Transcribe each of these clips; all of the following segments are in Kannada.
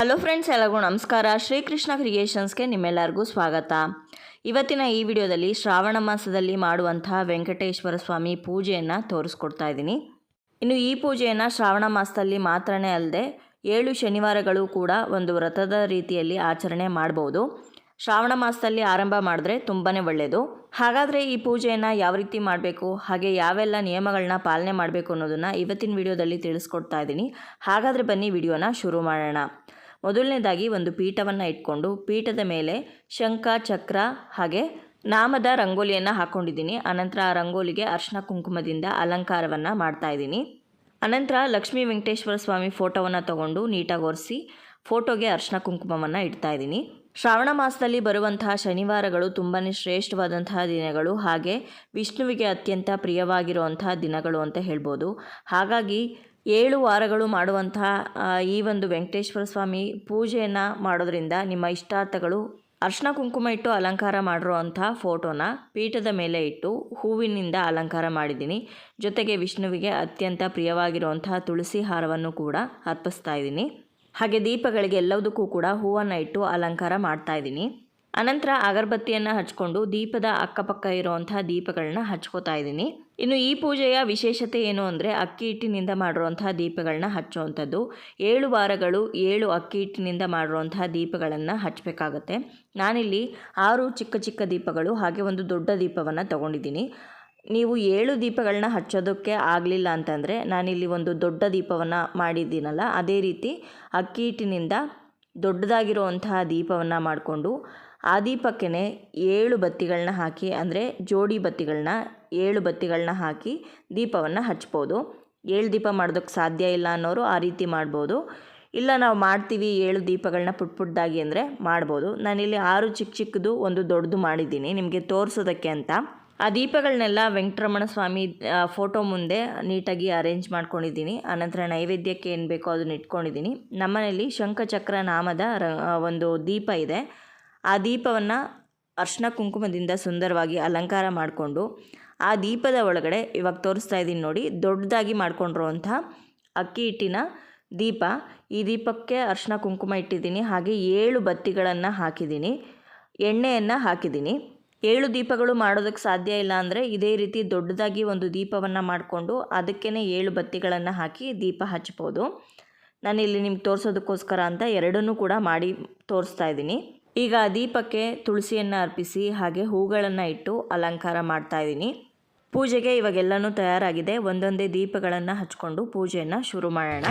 ಹಲೋ ಫ್ರೆಂಡ್ಸ್ ಎಲ್ಲರಿಗೂ ನಮಸ್ಕಾರ. ಶ್ರೀಕೃಷ್ಣ ಕ್ರಿಯೇಷನ್ಸ್ಗೆ ನಿಮ್ಮೆಲ್ಲರಿಗೂ ಸ್ವಾಗತ. ಇವತ್ತಿನ ಈ ವಿಡಿಯೋದಲ್ಲಿ ಶ್ರಾವಣ ಮಾಸದಲ್ಲಿ ಮಾಡುವಂತಹ ವೆಂಕಟೇಶ್ವರ ಸ್ವಾಮಿ ಪೂಜೆಯನ್ನು ತೋರಿಸ್ಕೊಡ್ತಾ ಇದ್ದೀನಿ. ಇನ್ನು ಈ ಪೂಜೆಯನ್ನು ಶ್ರಾವಣ ಮಾಸದಲ್ಲಿ ಮಾತ್ರನೇ ಅಲ್ಲದೆ ಏಳು ಶನಿವಾರಗಳು ಕೂಡ ಒಂದು ವ್ರತದ ರೀತಿಯಲ್ಲಿ ಆಚರಣೆ ಮಾಡ್ಬೋದು. ಶ್ರಾವಣ ಮಾಸದಲ್ಲಿ ಆರಂಭ ಮಾಡಿದ್ರೆ ತುಂಬಾ ಒಳ್ಳೆಯದು ಹಾಗಾದರೆ ಈ ಪೂಜೆಯನ್ನು ಯಾವ ರೀತಿ ಮಾಡಬೇಕು, ಹಾಗೆ ಯಾವೆಲ್ಲ ನಿಯಮಗಳನ್ನ ಪಾಲನೆ ಮಾಡಬೇಕು ಅನ್ನೋದನ್ನು ಇವತ್ತಿನ ವಿಡಿಯೋದಲ್ಲಿ ತಿಳಿಸ್ಕೊಡ್ತಾ ಇದ್ದೀನಿ. ಹಾಗಾದರೆ ಬನ್ನಿ ವಿಡಿಯೋನ ಶುರು ಮಾಡೋಣ. ಮೊದಲನೇದಾಗಿ ಒಂದು ಪೀಠವನ್ನು ಇಟ್ಕೊಂಡು ಪೀಠದ ಮೇಲೆ ಶಂಖ, ಚಕ್ರ ಹಾಗೆ ನಾಮದ ರಂಗೋಲಿಯನ್ನು ಹಾಕ್ಕೊಂಡಿದ್ದೀನಿ ಅನಂತರ ಆ ರಂಗೋಲಿಗೆ ಅರ್ಶನ ಕುಂಕುಮದಿಂದ ಅಲಂಕಾರವನ್ನು ಮಾಡ್ತಾ ಇದ್ದೀನಿ. ಅನಂತರ ಲಕ್ಷ್ಮೀ ವೆಂಕಟೇಶ್ವರ ಸ್ವಾಮಿ ಫೋಟೋವನ್ನು ತಗೊಂಡು ನೀಟಾಗಿ ಒರೆಸಿ ಫೋಟೋಗೆ ಅರ್ಶನ ಕುಂಕುಮವನ್ನು ಇಡ್ತಾ ಇದ್ದೀನಿ. ಶ್ರಾವಣ ಮಾಸದಲ್ಲಿ ಬರುವಂತಹ ಶನಿವಾರಗಳು ತುಂಬಾ ಶ್ರೇಷ್ಠವಾದಂತಹ ದಿನಗಳು. ಹಾಗೆ ವಿಷ್ಣುವಿಗೆ ಅತ್ಯಂತ ಪ್ರಿಯವಾಗಿರುವಂತಹ ದಿನಗಳು ಅಂತ ಹೇಳ್ಬೋದು. ಹಾಗಾಗಿ ಏಳು ವಾರಗಳು ಮಾಡುವಂತಹ ಈ ಒಂದು ವೆಂಕಟೇಶ್ವರ ಸ್ವಾಮಿ ಪೂಜೆಯನ್ನು ಮಾಡೋದ್ರಿಂದ ನಿಮ್ಮ ಇಷ್ಟಾರ್ಥಗಳು, ಅರ್ಶಿನ ಕುಂಕುಮ ಇಟ್ಟು ಅಲಂಕಾರ ಮಾಡಿರುವಂಥ ಫೋಟೋನ ಪೀಠದ ಮೇಲೆ ಇಟ್ಟು ಹೂವಿನಿಂದ ಅಲಂಕಾರ ಮಾಡಿದ್ದೀನಿ. ಜೊತೆಗೆ ವಿಷ್ಣುವಿಗೆ ಅತ್ಯಂತ ಪ್ರಿಯವಾಗಿರುವಂತಹ ತುಳಸಿ ಹಾರವನ್ನು ಕೂಡ ಅರ್ಪಿಸ್ತಾ ಇದ್ದೀನಿ. ಹಾಗೆ ದೀಪಗಳಿಗೆ ಎಲ್ಲದಕ್ಕೂ ಕೂಡ ಹೂವನ್ನು ಇಟ್ಟು ಅಲಂಕಾರ ಮಾಡ್ತಾ ಇದ್ದೀನಿ. ಅನಂತರ ಅಗರಬತ್ತಿಯನ್ನು ಹಚ್ಕೊಂಡು ದೀಪದ ಅಕ್ಕಪಕ್ಕ ಇರುವಂತಹ ದೀಪಗಳನ್ನ ಹಚ್ಕೋತಾ ಇದ್ದೀನಿ. ಇನ್ನು ಈ ಪೂಜೆಯ ವಿಶೇಷತೆ ಏನು ಅಂದರೆ ಅಕ್ಕಿ ಹಿಟ್ಟಿನಿಂದ ಮಾಡಿರುವಂತಹ ದೀಪಗಳನ್ನ ಹಚ್ಚುವಂಥದ್ದು. ಏಳು ವಾರಗಳು ಏಳು ಅಕ್ಕಿ ಹಿಟ್ಟಿನಿಂದ ಮಾಡಿರುವಂತಹ ದೀಪಗಳನ್ನು ಹಚ್ಚಬೇಕಾಗತ್ತೆ. ನಾನಿಲ್ಲಿ ಆರು ಚಿಕ್ಕ ಚಿಕ್ಕ ದೀಪಗಳು, ಹಾಗೆ ಒಂದು ದೊಡ್ಡ ದೀಪವನ್ನು ತಗೊಂಡಿದ್ದೀನಿ. ನೀವು ಏಳು ದೀಪಗಳನ್ನ ಹಚ್ಚೋದಕ್ಕೆ ಆಗಲಿಲ್ಲ ಅಂತಂದರೆ ನಾನಿಲ್ಲಿ ಒಂದು ದೊಡ್ಡ ದೀಪವನ್ನು ಮಾಡಿದ್ದೀನಲ್ಲ, ಅದೇ ರೀತಿ ಅಕ್ಕಿ ಹಿಟ್ಟಿನಿಂದ ದೊಡ್ಡದಾಗಿರುವಂತಹ ದೀಪವನ್ನು ಮಾಡಿಕೊಂಡು ಆ ದೀಪಕ್ಕೆ ಏಳು ಬತ್ತಿಗಳನ್ನ ಹಾಕಿ, ಅಂದರೆ ಜೋಡಿ ಬತ್ತಿಗಳನ್ನ ಏಳು ಬತ್ತಿಗಳನ್ನ ಹಾಕಿ ದೀಪವನ್ನು ಹಚ್ಬೋದು. ಏಳು ದೀಪ ಮಾಡೋದಕ್ಕೆ ಸಾಧ್ಯ ಇಲ್ಲ ಅನ್ನೋರು ಆ ರೀತಿ ಮಾಡ್ಬೋದು. ಇಲ್ಲ ನಾವು ಮಾಡ್ತೀವಿ ಏಳು ದೀಪಗಳನ್ನ ಪುಟ್ ಪುಟ್ಟದಾಗಿ ಅಂದರೆ ಮಾಡ್ಬೋದು. ನಾನಿಲ್ಲಿ ಆರು ಚಿಕ್ಕ ಚಿಕ್ಕದು ಒಂದು ದೊಡ್ಡದು ಮಾಡಿದ್ದೀನಿ, ನಿಮಗೆ ತೋರಿಸೋದಕ್ಕೆ ಅಂತ. ಆ ದೀಪಗಳನ್ನೆಲ್ಲ ವೆಂಕಟರಮಣ ಸ್ವಾಮಿ ಫೋಟೋ ಮುಂದೆ ನೀಟಾಗಿ ಅರೇಂಜ್ ಮಾಡ್ಕೊಂಡಿದ್ದೀನಿ. ಆನಂತರ ನೈವೇದ್ಯಕ್ಕೆ ಏನು ಬೇಕೋ ಅದನ್ನ ಇಟ್ಕೊಂಡಿದ್ದೀನಿ. ನಮ್ಮನೇಲಿ ಶಂಖಚಕ್ರ ನಾಮದ ಒಂದು ದೀಪ ಇದೆ. ಆ ದೀಪವನ್ನು ಅರ್ಶಿನ ಕುಂಕುಮದಿಂದ ಸುಂದರವಾಗಿ ಅಲಂಕಾರ ಮಾಡಿಕೊಂಡು ಆ ದೀಪದ ಒಳಗಡೆ ಇವಾಗ ತೋರಿಸ್ತಾ ಇದ್ದೀನಿ ನೋಡಿ, ದೊಡ್ಡದಾಗಿ ಮಾಡ್ಕೊಂಡಿರುವಂಥ ಅಕ್ಕಿ ಹಿಟ್ಟಿನ ದೀಪ. ಈ ದೀಪಕ್ಕೆ ಅರ್ಶಿನ ಕುಂಕುಮ ಇಟ್ಟಿದ್ದೀನಿ, ಹಾಗೆ ಏಳು ಬತ್ತಿಗಳನ್ನು ಹಾಕಿದ್ದೀನಿ, ಎಣ್ಣೆಯನ್ನು ಹಾಕಿದ್ದೀನಿ. ಏಳು ದೀಪಗಳು ಮಾಡೋದಕ್ಕೆ ಸಾಧ್ಯ ಇಲ್ಲ ಅಂದರೆ ಇದೇ ರೀತಿ ದೊಡ್ಡದಾಗಿ ಒಂದು ದೀಪವನ್ನು ಮಾಡಿಕೊಂಡು ಅದಕ್ಕೇ ಏಳು ಬತ್ತಿಗಳನ್ನು ಹಾಕಿ ದೀಪ ಹಚ್ಬೋದು. ನಾನಿಲ್ಲಿ ನಿಮ್ಗೆ ತೋರಿಸೋದಕ್ಕೋಸ್ಕರ ಅಂತ ಎರಡನ್ನೂ ಕೂಡ ಮಾಡಿ ತೋರಿಸ್ತಾ ಇದ್ದೀನಿ. ಈಗ ದೀಪಕ್ಕೆ ತುಳಸಿಯನ್ನು ಅರ್ಪಿಸಿ ಹಾಗೆ ಹೂಗಳನ್ನು ಇಟ್ಟು ಅಲಂಕಾರ ಮಾಡ್ತಾ ಇದ್ದೀನಿ. ಪೂಜೆಗೆ ಇವಾಗೆಲ್ಲನೂ ತಯಾರಾಗಿದೆ. ಒಂದೊಂದೇ ದೀಪಗಳನ್ನು ಹಚ್ಕೊಂಡು ಪೂಜೆಯನ್ನು ಶುರು ಮಾಡೋಣ.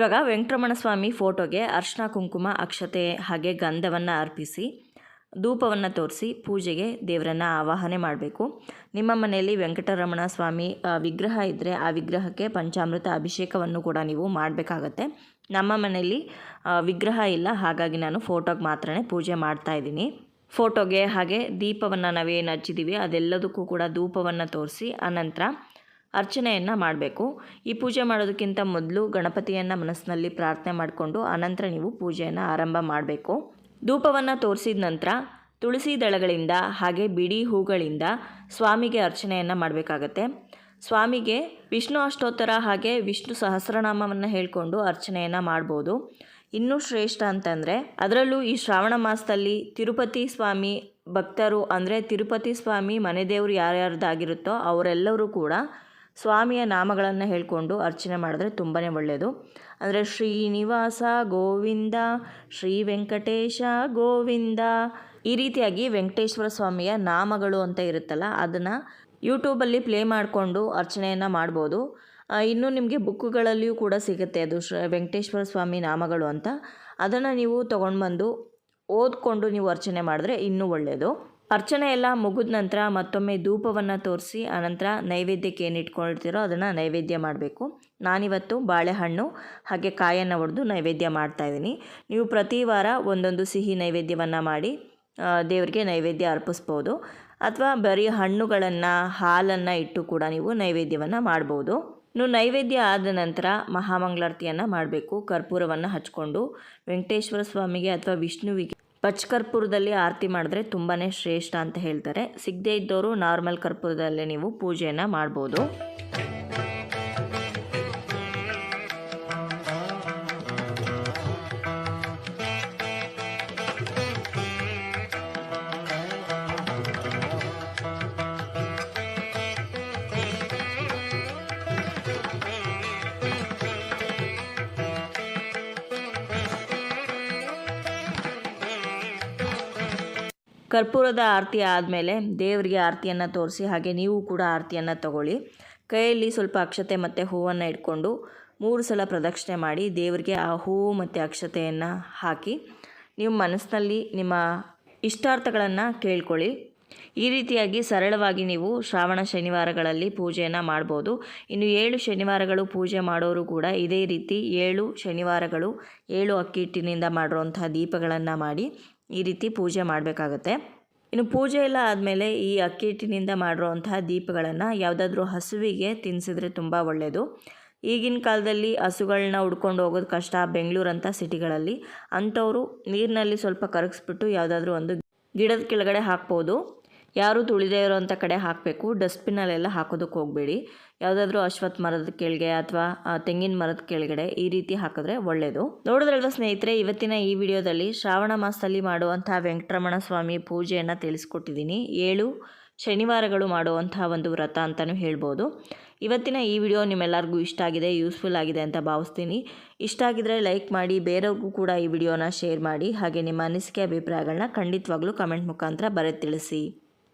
ಇವಾಗ ವೆಂಕಟರಮಣ ಸ್ವಾಮಿ ಫೋಟೋಗೆ ಅರ್ಶಿನ ಕುಂಕುಮ, ಅಕ್ಷತೆ ಹಾಗೆ ಗಂಧವನ್ನು ಅರ್ಪಿಸಿ, ಧೂಪವನ್ನು ತೋರಿಸಿ ಪೂಜೆಗೆ ದೇವರನ್ನು ಆವಾಹನೆ ಮಾಡಬೇಕು. ನಿಮ್ಮ ಮನೆಯಲ್ಲಿ ವೆಂಕಟರಮಣ ಸ್ವಾಮಿ ವಿಗ್ರಹ ಇದ್ದರೆ ಆ ವಿಗ್ರಹಕ್ಕೆ ಪಂಚಾಮೃತ ಅಭಿಷೇಕವನ್ನು ಕೂಡ ನೀವು ಮಾಡಬೇಕಾಗತ್ತೆ. ನಮ್ಮ ಮನೆಯಲ್ಲಿ ವಿಗ್ರಹ ಇಲ್ಲ, ಹಾಗಾಗಿ ನಾನು ಫೋಟೋಗೆ ಮಾತ್ರ ಪೂಜೆ ಮಾಡ್ತಾ ಇದ್ದೀನಿ. ಫೋಟೋಗೆ ಹಾಗೆ ದೀಪವನ್ನು ನಾವೇನು ಹಚ್ಚಿದ್ದೀವಿ ಅದೆಲ್ಲದಕ್ಕೂ ಕೂಡ ಧೂಪವನ್ನು ತೋರಿಸಿ, ಆನಂತರ ಅರ್ಚನೆಯನ್ನು ಮಾಡಬೇಕು. ಈ ಪೂಜೆ ಮಾಡೋದಕ್ಕಿಂತ ಮೊದಲು ಗಣಪತಿಯನ್ನು ಮನಸ್ಸಿನಲ್ಲಿ ಪ್ರಾರ್ಥನೆ ಮಾಡಿಕೊಂಡು ಅನಂತರ ನೀವು ಪೂಜೆಯನ್ನು ಆರಂಭ ಮಾಡಬೇಕು. ಧೂಪವನ್ನು ತೋರಿಸಿದ ನಂತರ ತುಳಸಿ ದಳಗಳಿಂದ ಹಾಗೆ ಬಿಡಿ ಹೂಗಳಿಂದ ಸ್ವಾಮಿಗೆ ಅರ್ಚನೆಯನ್ನು ಮಾಡಬೇಕಾಗತ್ತೆ. ಸ್ವಾಮಿಗೆ ವಿಷ್ಣು ಅಷ್ಟೋತ್ತರ ಹಾಗೆ ವಿಷ್ಣು ಸಹಸ್ರನಾಮವನ್ನು ಹೇಳಿಕೊಂಡು ಅರ್ಚನೆಯನ್ನು ಮಾಡ್ಬೋದು. ಇನ್ನೂ ಶ್ರೇಷ್ಠ ಅಂತಂದರೆ ಅದರಲ್ಲೂ ಈ ಶ್ರಾವಣ ಮಾಸದಲ್ಲಿ ತಿರುಪತಿ ಸ್ವಾಮಿ ಭಕ್ತರು ಅಂದರೆ ತಿರುಪತಿ ಸ್ವಾಮಿ ಮನೆ ದೇವರು ಯಾರ್ಯಾರ್ದಾಗಿರುತ್ತೋ ಅವರೆಲ್ಲರೂ ಕೂಡ ಸ್ವಾಮಿಯ ನಾಮಗಳನ್ನು ಹೇಳಿಕೊಂಡು ಅರ್ಚನೆ ಮಾಡಿದ್ರೆ ತುಂಬಾ ಒಳ್ಳೆಯದು ಅಂದರೆ ಶ್ರೀನಿವಾಸ ಗೋವಿಂದ, ಶ್ರೀ ವೆಂಕಟೇಶ ಗೋವಿಂದ ಈ ರೀತಿಯಾಗಿ ವೆಂಕಟೇಶ್ವರ ಸ್ವಾಮಿಯ ನಾಮಗಳು ಅಂತ ಇರುತ್ತಲ್ಲ, ಅದನ್ನು ಯೂಟ್ಯೂಬಲ್ಲಿ ಪ್ಲೇ ಮಾಡಿಕೊಂಡು ಅರ್ಚನೆಯನ್ನು ಮಾಡ್ಬೋದು. ಇನ್ನು ನಿಮಗೆ ಬುಕ್ಕುಗಳಲ್ಲಿಯೂ ಕೂಡ ಸಿಗುತ್ತೆ ಅದು ಶ್ರ, ವೆಂಕಟೇಶ್ವರ ಸ್ವಾಮಿ ನಾಮಗಳು ಅಂತ. ಅದನ್ನು ನೀವು ತೊಗೊಂಡು ಬಂದು ಓದ್ಕೊಂಡು ನೀವು ಅರ್ಚನೆ ಮಾಡಿದ್ರೆ ಇನ್ನೂ ಒಳ್ಳೆಯದು ಅರ್ಚನೆ ಎಲ್ಲ ಮುಗಿದ ನಂತರ ಮತ್ತೊಮ್ಮೆ ಧೂಪವನ್ನು ತೋರಿಸಿ, ಆನಂತರ ನೈವೇದ್ಯಕ್ಕೆ ಏನು ಇಟ್ಕೊಳ್ತಿರೋ ಅದನ್ನು ನೈವೇದ್ಯ ಮಾಡಬೇಕು. ನಾನಿವತ್ತು ಬಾಳೆಹಣ್ಣು ಹಾಗೆ ಕಾಯನ್ನು ಹೊಡೆದು ನೈವೇದ್ಯ ಮಾಡ್ತಾಯಿದ್ದೀನಿ ನೀವು ಪ್ರತಿ ವಾರ ಒಂದೊಂದು ಸಿಹಿ ನೈವೇದ್ಯವನ್ನು ಮಾಡಿ ದೇವರಿಗೆ ನೈವೇದ್ಯ ಅರ್ಪಿಸ್ಬೋದು. ಅಥವಾ ಬರೀ ಹಣ್ಣುಗಳನ್ನು, ಹಾಲನ್ನು ಇಟ್ಟು ಕೂಡ ನೀವು ನೈವೇದ್ಯವನ್ನು ಮಾಡ್ಬೋದು. ಇನ್ನು ನೈವೇದ್ಯ ಆದ ನಂತರ ಮಹಾಮಂಗಳಾರತಿಯನ್ನು ಮಾಡಬೇಕು. ಕರ್ಪೂರವನ್ನು ಹಚ್ಕೊಂಡು, ವೆಂಕಟೇಶ್ವರ ಸ್ವಾಮಿಗೆ ಅಥವಾ ವಿಷ್ಣುವಿಗೆ ಪಚ್ ಕರ್ಪೂರದಲ್ಲಿ ಆರತಿ ಮಾಡಿದ್ರೆ ತುಂಬಾ ಶ್ರೇಷ್ಠ ಅಂತ ಹೇಳ್ತಾರೆ. ಸಿಗದೇ ಇದ್ದವರು ನಾರ್ಮಲ್ ಕರ್ಪೂರದಲ್ಲೇ ನೀವು ಪೂಜೆಯನ್ನು ಮಾಡ್ಬೋದು. ಕರ್ಪೂರದ ಆರತಿ ಆದಮೇಲೆ ದೇವರಿಗೆ ಆರತಿಯನ್ನು ತೋರಿಸಿ, ಹಾಗೆ ನೀವು ಕೂಡ ಆರತಿಯನ್ನು ತಗೊಳ್ಳಿ. ಕೈಯಲ್ಲಿ ಸ್ವಲ್ಪ ಅಕ್ಷತೆ ಮತ್ತು ಹೂವನ್ನು ಇಟ್ಕೊಂಡು ಮೂರು ಸಲ ಪ್ರದಕ್ಷಿಣೆ ಮಾಡಿ ದೇವರಿಗೆ ಆ ಹೂವು ಮತ್ತು ಅಕ್ಷತೆಯನ್ನು ಹಾಕಿ, ನಿಮ್ಮ ಮನಸ್ಸಿನಲ್ಲಿ ನಿಮ್ಮ ಇಷ್ಟಾರ್ಥಗಳನ್ನು ಕೇಳ್ಕೊಳ್ಳಿ. ಈ ರೀತಿಯಾಗಿ ಸರಳವಾಗಿ ನೀವು ಶ್ರಾವಣ ಶನಿವಾರಗಳಲ್ಲಿ ಪೂಜೆಯನ್ನು ಮಾಡ್ಬೋದು. ಇನ್ನು ಏಳು ಶನಿವಾರಗಳು ಪೂಜೆ ಮಾಡೋರು ಕೂಡ ಇದೇ ರೀತಿ ಏಳು ಶನಿವಾರಗಳು ಏಳು ಅಕ್ಕಿ ಹಿಟ್ಟಿನಿಂದ ಮಾಡಿರುವಂತಹ ದೀಪಗಳನ್ನು ಮಾಡಿ ಈ ರೀತಿ ಪೂಜೆ ಮಾಡಬೇಕಾಗತ್ತೆ. ಇನ್ನು ಪೂಜೆ ಎಲ್ಲ ಆದಮೇಲೆ ಈ ಅಕ್ಕಿ ಹಿಟ್ಟಿನಿಂದ ಮಾಡಿರುವಂತಹ ದೀಪಗಳನ್ನು ಯಾವುದಾದ್ರೂ ಹಸುವಿಗೆ ತಿನ್ನಿಸಿದ್ರೆ ತುಂಬ ಒಳ್ಳೆಯದು ಈಗಿನ ಕಾಲದಲ್ಲಿ ಹಸುಗಳನ್ನ ಹುಡ್ಕೊಂಡು ಹೋಗೋದು ಕಷ್ಟ ಬೆಂಗಳೂರಂಥ ಸಿಟಿಗಳಲ್ಲಿ. ಅಂಥವರು ನೀರಿನಲ್ಲಿ ಸ್ವಲ್ಪ ಕರಗಿಸ್ಬಿಟ್ಟು ಯಾವುದಾದ್ರೂ ಒಂದು ಗಿಡದ ಕೆಳಗಡೆ ಹಾಕ್ಬೋದು. ಯಾರೂ ತುಳಿದೇ ಇರೋವಂಥ ಕಡೆ ಹಾಕಬೇಕು. ಡಸ್ಟ್ಬಿನ್ನಲ್ಲೆಲ್ಲ ಹಾಕೋದಕ್ಕೆ ಹೋಗಬೇಡಿ. ಯಾವುದಾದ್ರೂ ಅಶ್ವತ್ ಮರದ ಕೆಳಗೆ ಅಥವಾ ತೆಂಗಿನ ಮರದ ಕೆಳಗಡೆ ಈ ರೀತಿ ಹಾಕಿದ್ರೆ ಒಳ್ಳೆಯದು ನೋಡಿದ್ರಲ್ವ ಸ್ನೇಹಿತರೆ, ಇವತ್ತಿನ ಈ ವಿಡಿಯೋದಲ್ಲಿ ಶ್ರಾವಣ ಮಾಸದಲ್ಲಿ ಮಾಡುವಂಥ ವೆಂಕಟರಮಣ ಸ್ವಾಮಿ ಪೂಜೆಯನ್ನು ತಿಳಿಸ್ಕೊಟ್ಟಿದ್ದೀನಿ. ಏಳು ಶನಿವಾರಗಳು ಮಾಡುವಂತಹ ಒಂದು ವ್ರತ ಅಂತಲೂ ಹೇಳ್ಬೋದು. ಇವತ್ತಿನ ಈ ವಿಡಿಯೋ ನಿಮ್ಮೆಲ್ಲರಿಗೂ ಇಷ್ಟ ಆಗಿದೆ, ಯೂಸ್ಫುಲ್ ಆಗಿದೆ ಅಂತ ಭಾವಿಸ್ತೀನಿ. ಇಷ್ಟ ಆಗಿದ್ರೆ ಲೈಕ್ ಮಾಡಿ, ಬೇರೆಯವ್ರಿಗೂ ಕೂಡ ಈ ವಿಡಿಯೋನ ಶೇರ್ ಮಾಡಿ, ಹಾಗೆ ನಿಮ್ಮ ಅನಿಸಿಕೆ ಅಭಿಪ್ರಾಯಗಳನ್ನ ಖಂಡಿತವಾಗ್ಲೂ ಕಮೆಂಟ್ ಮುಖಾಂತರ ಬರೆದು ತಿಳಿಸಿ.